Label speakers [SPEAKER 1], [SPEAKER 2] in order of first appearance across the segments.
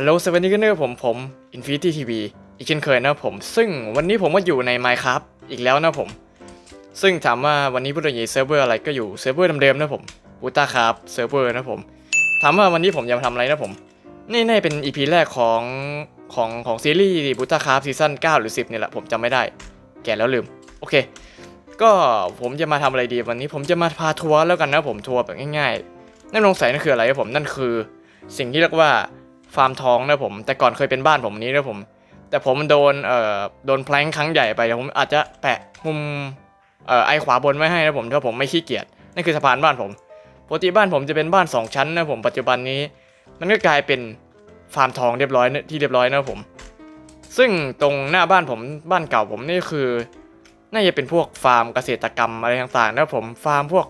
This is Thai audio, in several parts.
[SPEAKER 1] ฮัลโหลสวัสดีกันนะครับผมผม Infinity TV อีกเช่นเคยนะผม ซึ่งวันนี้ผมก็อยู่ใน Minecraft อีกแล้วนะผม ซึ่งถามว่าวันนี้พูดถึงเซิร์ฟเวอร์อะไรก็อยู่เซิร์ฟเวอร์เดิมๆนะผมบูตาครับเซิร์ฟเวอร์นะผมถามว่าวันนี้ผมจะมาทำอะไรนะผม นี่น่าเป็น EP แรกของของของซีรีส์บูตาครับซีซั่น9 หรือ 10เนี่ยแหละผมจำไม่ได้ แก่แล้วลืม โอเค ก็ผมจะมาทำอะไรดีวันนี้ผมจะมาพาทัวร์แล้วกันนะผมทัวร์แบบง่ายๆนั่นสงสัยนั่นคืออะไรครับผมนั่นคือ สิ่งที่เรียกว่า ฟาร์มทองนะผม แต่ก่อนเคยเป็นบ้านผมนี้นะผม แต่ผมโดนเอ่อโดนแพลงครั้งใหญ่ไปเดี๋ยวผมอาจจะแปะมุมเอ่อไอขวาบนไว้ให้นะผมถ้าผมไม่ขี้เกียจนั่นคือสะพานบ้านผมปกติบ้านผมจะเป็นบ้านสองชั้นนะผมปัจจุบันนี้ มันก็กลายเป็นฟาร์มทองเรียบร้อยนะที่เรียบร้อยนะผม ซึ่งตรงหน้าบ้านผมบ้านเก่าผมนี่คือ น่าจะเป็นพวกฟาร์มเกษตรกรรมอะไรต่างๆนะผมฟาร์มพวก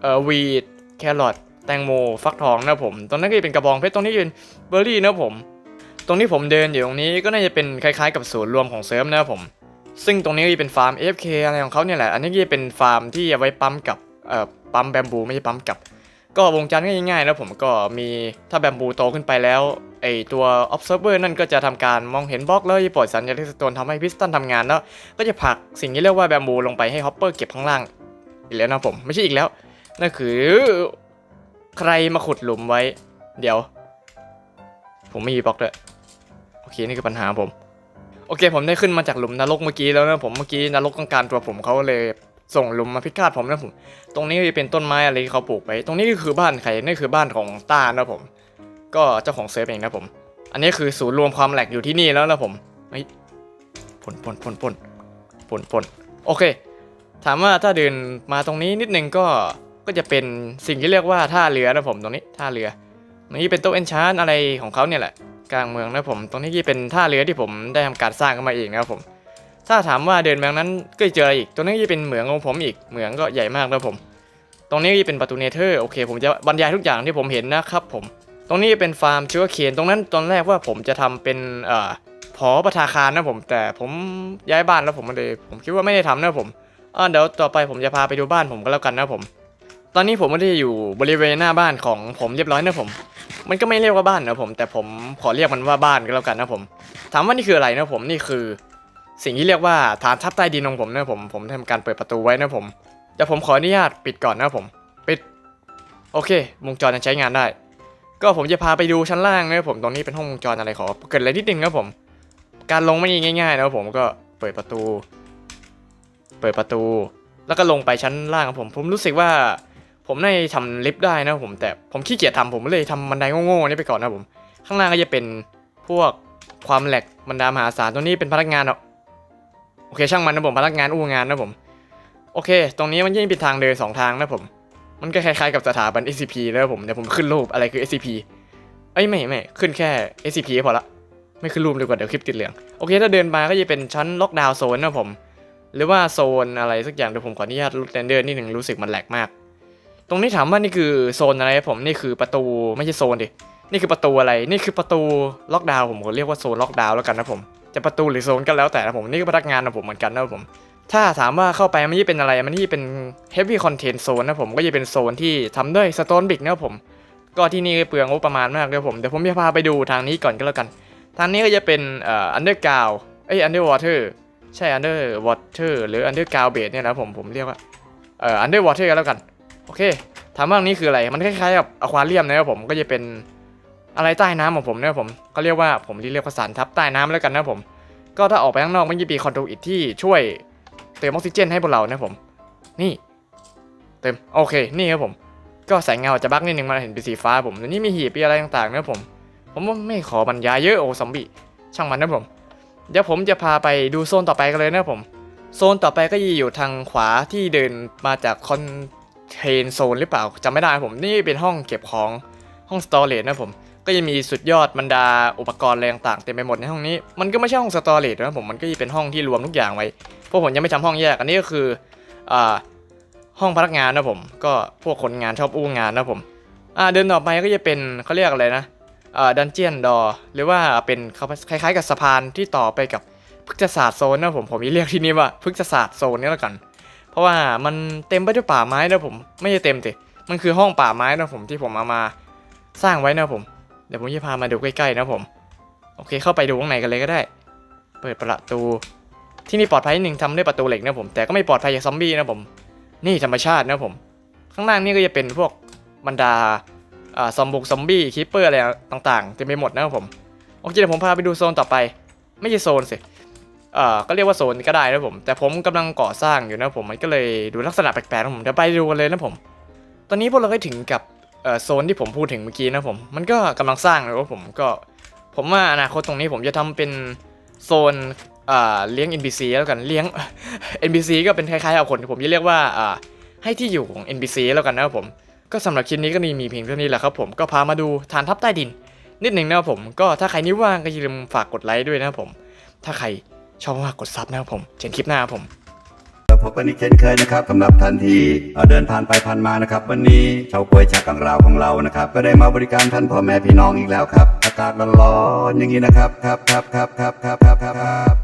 [SPEAKER 1] เอ่อวีดแครอท แตงโมฟักทองนะผมตรงนั้นก็จะเป็นกระบองเพชรตรงนี้เป็นเบอร์รี่นะผม ตรงที่ผมเดินอยู่ตรงนี้ก็น่าจะเป็นคล้ายๆกับศูนย์รวมของเซิร์ฟนะผม ซึ่งตรงนี้ก็จะเป็นฟาร์ม AFK อะไรของเขาเนี่ยแหละ อันนี้ก็จะเป็นฟาร์มที่เอาไว้ปั๊มกับเอ่อปั๊มแบมบูไม่ใช่ปั๊มกับ ก็วงจรก็ง่ายๆนะผมก็มีถ้าแบมบูโตขึ้นไปแล้วไอตัว observer นั่นก็จะทำการมองเห็นบล็อกแล้วจะปล่อยสัญญาณที่สโตนทำให้พิสตันทำงานแล้ว ก็จะผลักสิ่งที่เรียกว่าแบมบูลงไปให้ฮอปเปอร์เก็บข้างล่าง อีกแล้วนะผม ไม่ใช่อีกแล้วนั่นคือ ใครมาขุดหลุมไว้ เดี๋ยว ผมไม่มีบล็อกเลยโอเคนี่คือปัญหาผม โอเค ผมได้ขึ้นมาจากหลุมนรกเมื่อกี้แล้วนะผมเมื่อกี้นรกต้องการตัวผมเขาเลยส่งหลุมมาพิฆาตผมนะผม ตรงนี้จะเป็นต้นไม้อะไรที่เขาปลูกไว้ตรงนี้ก็คือบ้านใครนี่คือบ้านของต้านะผม ก็เจ้าของเซิร์ฟเองนะผม อันนี้คือศูนย์รวมความแหลกอยู่ที่นี่แล้วนะผมเฮ้ยปนปนปนปนปนปนโอเค ถามว่าถ้าเดินมาตรงนี้นิดนึงก็ ก็จะเป็นสิ่งที่เรียกว่าท่าเรือนะผมตรงนี้ท่าเรือตรงนี้เป็นโต๊ะเอนชานอะไรของเขาเนี่ยแหละ กลางเมืองนะผม ตรงนี้ก็เป็นท่าเรือที่ผมได้ทำการสร้างขึ้นมาเองนะครับผม ถ้าถามว่าเดินมานั้นก็จะเจออะไรอีก ตรงนี้ก็จะเป็นเหมืองของผมอีกเหมืองก็ใหญ่มากนะผม ตรงนี้ก็จะเป็นประตูเนเธอร์โอเค ผมจะบรรยายทุกอย่างที่ผมเห็นนะครับผม ตรงนี้เป็นฟาร์มชูเกอร์เคนตรงนั้นตอนแรกว่าผมจะทำเป็นเอ่อผอประธาคารนะผม แต่ผมย้ายบ้านแล้วผมก็เลยผมคิดว่าไม่ได้ทำนะผมอ่าเดี๋ยวต่อไปผมจะพาไปดูบ้านผมก็แล้วกันนะผม ตอนนี้ผมไม่ได้อยู่บริเวณหน้าบ้านของผมเรียบร้อยนะผม มันก็ไม่เรียกว่าบ้านนะผม แต่ผมขอเรียกมันว่าบ้านก็แล้วกันนะผม ถามว่านี่คืออะไรนะผมนี่คือ สิ่งที่เรียกว่าฐานทัพใต้ดินของผมนะผมผมทำการเปิดประตูไว้นะผมเดี๋ยวผมขออนุญาตปิดก่อนนะผมปิดโอเควงจรยังใช้งานได้ ก็ผมจะพาไปดูชั้นล่างนะผมตรงนี้เป็นห้องวงจรอะไรขอเกิดอะไรนิดนึงนะผม การลงไม่ง่ายๆนะผมก็เปิดประตู เปิดประตู แล้วก็ลงไปชั้นล่างครับผม ผมรู้สึกว่า ผมได้ทำลิฟต์ได้นะผมแต่ผมขี้เกียจทำผมเลยทำบันไดโง่ๆนี่ไปก่อนนะผม ข้างล่างก็จะเป็นพวกความแหลกบรรดามหาศาลตรงนี้เป็นพนักงานเนาะโอเคช่างมันนะผมพนักงานอู้งานนะผม โอเค ตรงนี้มันยิ่งเป็นทางเดินสองทางนะผม มันก็คล้ายๆกับสถาบัน SCP แล้วผมเดี๋ยวผมขึ้นรูปอะไรคือ SCP เอ้ยไม่ไม่ขึ้นแค่ SCP ก็พอละไม่ขึ้นรูปดีกว่าเดี๋ยวคลิปติดเหลืองโอเค ถ้าเดินมาก็จะเป็นชั้นล็อกดาวน์โซนนะผม หรือว่าโซนอะไรสักอย่างเดี๋ยวผมขออนุญาตลดเรนเดอร์นิดหนึ่งรู้สึกมันแหลกมาก ตรงนี้ถามว่านี่คือโซนอะไรครับผมนี่คือประตูไม่ใช่โซนดินี่คือประตูอะไรนี่คือประตูล็อกดาวน์ผมก็เรียกว่าโซนล็อกดาวน์แล้วกันนะผมจะประตูหรือโซนก็แล้วแต่นะผมนี่ก็พนักงานของผมเหมือนกันนะผม ถ้าถามว่าเข้าไปมันจะเป็นอะไรมันจะเป็น heavy content zone นะผมก็จะเป็นโซนที่ทำด้วย stone brick นะผม ก็ที่นี่เปลืองงบประมาณมากเลยผมเดี๋ยวผมจะพาไปดูทางนี้ก่อนก็แล้วกัน ทางนี้ก็จะเป็นเอ่อ underground เอ้ย underwater ใช่ underwater หรือ underground base เนี่ยนะผมผมเรียกว่าเอ่อ underwater ก็แล้วกัน โอเคถามว่านี้คืออะไร มันคล้ายๆกับอควาเรียมนะครับผม ก็จะเป็นอะไรใต้น้ำของผมนะครับผม ก็เรียกว่าผมเรียกว่าสารทับใต้น้ำแล้วกันนะผม ก็ถ้าออกไปข้างนอกมันจะมีคอนโดอิทที่ช่วยเติมออกซิเจนให้พวกเรานะผม นี่ เติม โอเค นี่ครับผม ก็แสงเงาจะบักนิดนึงมาเห็นเป็นสีฟ้าผมแล้วนี่มีหีบมีอะไรต่างๆนะผม ผมว่าไม่ขอบรรยายเยอะโอ้ซอมบี้ช่างมันนะผม เดี๋ยวผมจะพาไปดูโซนต่อไปกันเลยนะผม โซนต่อไปก็จะอยู่ทางขวาที่เดินมาจากคอน เทนโซนหรือเปล่าจำไม่ได้ผมนี่เป็นห้องเก็บของห้องสตอเรจนะผมก็จะมีสุดยอดบรรดาอุปกรณ์อะไรต่างๆเต็มไปหมดในห้องนี้มันก็ไม่ใช่ห้องสตอเรจนะผมมันก็จะเป็นห้องที่รวมทุกอย่างไว้พวกผมยังไม่ทำห้องแยกอันนี้ก็คืออ่าห้องพนักงานนะผมก็พวกคนงานชอบอู้งานนะผมอ่าเดินต่อไปก็จะเป็นเขาเรียกอะไรนะอ่าดันเจียนดอหรือว่าเป็นคล้ายๆ กับสะพานที่ต่อไปกับพฤกษศาสตร์โซนนะผมผมเรียกที่นี่ว่าพฤกษศาสตร์โซนนี่แล้วกัน เพราะว่ามันเต็มไปด้วยป่าไม้นะผม ไม่ใช่เต็มสิมันคือห้องป่าไม้นะผมที่ผมเอามาสร้างไว้นะผม เดี๋ยวผมจะพามาดูใกล้ๆนะผม โอเค เข้าไปดูข้างในกันเลยก็ได้ เปิดประตู ที่นี่ปลอดภัยนิดนึงทำด้วยประตูเหล็กนะผม แต่ก็ไม่ปลอดภัยจากซอมบี้นะผม นี่ธรรมชาตินะผม ข้างล่างนี่ก็จะเป็นพวกบรรดาซอมบกซอมบี้คิปเปอร์อะไรต่างๆเต็มไปหมดนะผม โอเคเดี๋ยวผมพาไปดูโซนต่อไป ไม่ใช่โซนสิ เอ่อก็เรียกว่าโซนก็ได้นะผม แต่ผมกำลังก่อสร้างอยู่นะผมมันก็เลยดูลักษณะแปลกๆนะผมเดี๋ยวไปดูกันเลยนะผม ตอนนี้พวกเราก็ถึงกับเอ่อโซนที่ผมพูดถึงเมื่อกี้นะผมมันก็กำลังสร้างเลยว่าผมก็ ผมว่าอนาคตตรงนี้ผมจะทำเป็นโซนอ่าเลี้ยง NPC แล้วกันเลี้ยง NPC ก็เป็นคล้ายๆเอาคนผมจะเรียกว่าอ่าให้ที่อยู่ของ NPC แล้วกันนะครับผมก็สำหรับคลิปนี้ก็มีมีเพียงเท่านี้แหละครับผมก็พามาดูฐานทัพใต้ดิน นิดหนึ่งนะครับผมก็ถ้าใครนี่ว่างก็อย่าลืมฝากกดไลค์ด้วยนะครับผม ถ้าใคร ชอบมากกดซับนะครับผมเจนคลิปหน้าผมเรา
[SPEAKER 2] พบกันอีกเช่นเคยนะครับสำหรับทันทีเดินผ่านไปผ่านมานะครับ วันนี้ชาวกล้วยชากังราวของเรานะครับ ก็ได้มาบริการท่านพ่อแม่พี่น้องอีกแล้วครับ อากาศร้อนๆอย่างนี้นะครับครับครับครับครับครับครับ